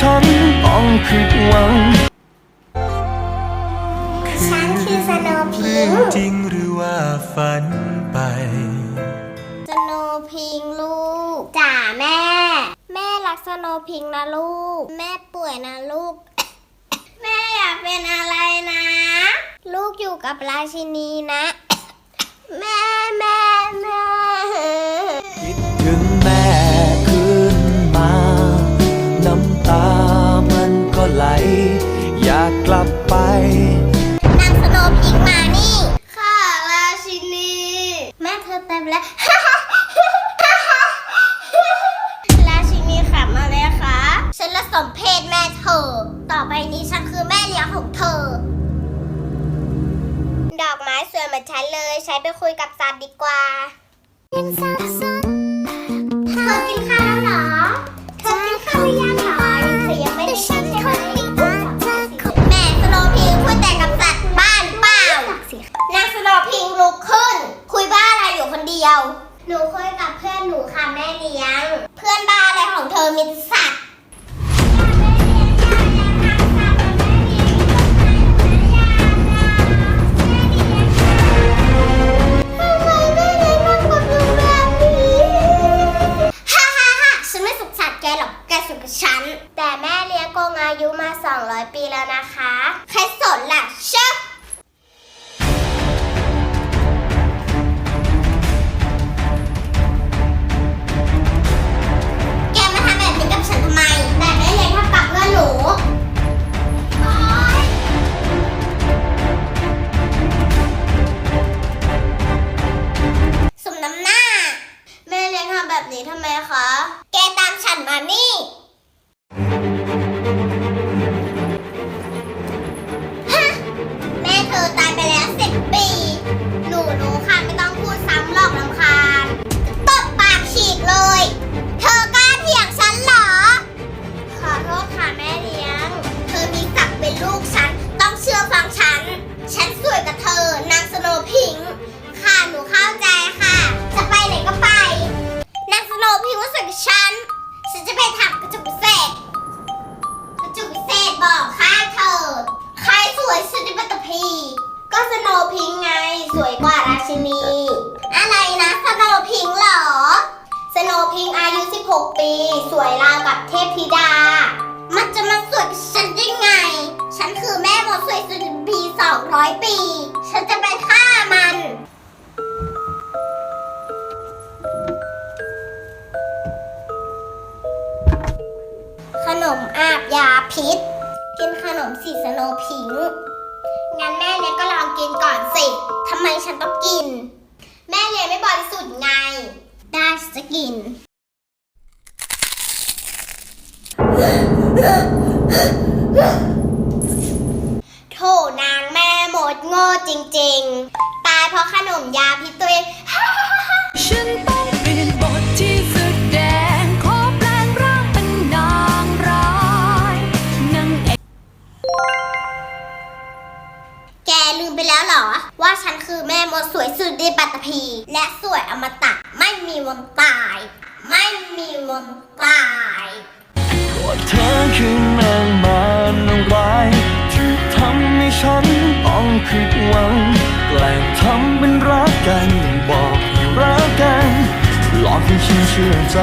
ฉันต้องผิดหวัง ฉันคือสโนว์พิงค์จริงหรือว่าฝันไป สโนว์พิงค์ลูกจ๋าแม่ แม่รักสโนว์พิงค์นะลูก แม่ป่วยนะลูก แม่อยากเป็นอะไรนะ ลูกอยู่กับราชินีนะ แม่ สมเพศแม่เธอ ต่อไปนี้ฉันคือแม่เลี้ยงของเธอ ดอกไม้สวยเหมือนฉันเลย ใช้ไปคุยกับสัตว์ดีกว่าเธอกินข้าวแล้วเหรอเธอกินข้าวหรือยังเหรอเธอยังไม่ได้กินใช่ไหมแม่สโนว์พิงค์พูดแต่กับสัตว์บ้านเปล่านางสโนว์พิงค์ลุกขึ้น คุยบ้าอะไรอยู่คนเดียว หนูคุยกับเพื่อนหนูค่ะแม่เลี้ยง เพื่อนบ้าอะไรของเธอมีแต่สั ฉัน แต่แม่เลี้ยงโกงอายุมา 200 ปีแล้วนะคะ ใครสนล่ะเชฟแกมาทำแบบนี้กับฉันทำไมแต่แม่เลี้ยงทำกับเพื่อนหนูสมน้ำหน้า แม่เลี้ยงทำแบบนี้ทำไมคะ แกตามฉันมานี่ ชินี อะไรนะสโนพิงเหรอ สโนพิงอายุ 16 ปี สวยราวกับเทพธิดา มันจะมาสวยกับฉันได้ไง ฉันคือแม่มดสวยสุดปี 200 ปี ฉันจะไปฆ่ามัน ขนมอาบยาพิษ กินขนมสีสโนพิง งั้นแม่เลี้ยงก็ลองกินก่อนสิทำไมฉันต้องกิน แม่เลี้ยงไม่บริสุทธิ์ไง ได้จะกิน โถนางแม่หมดโง่จริง ๆ ตายเพราะขนมยาพิษตัวเอง ฉันต้อง มไปแล้วเหรอ ว่าฉันคือแม่มดสวยสุดในปัตตภี และสวยอมตะไม่มีวันตาย ไม่มีวันตายว่าเธอคือนางมารนางร้ายที่ทำให้ฉันต้องผิดหวังแกล้งทำเป็นรักกันบอกให้รักกันหลอกให้ฉันเชื่อใจ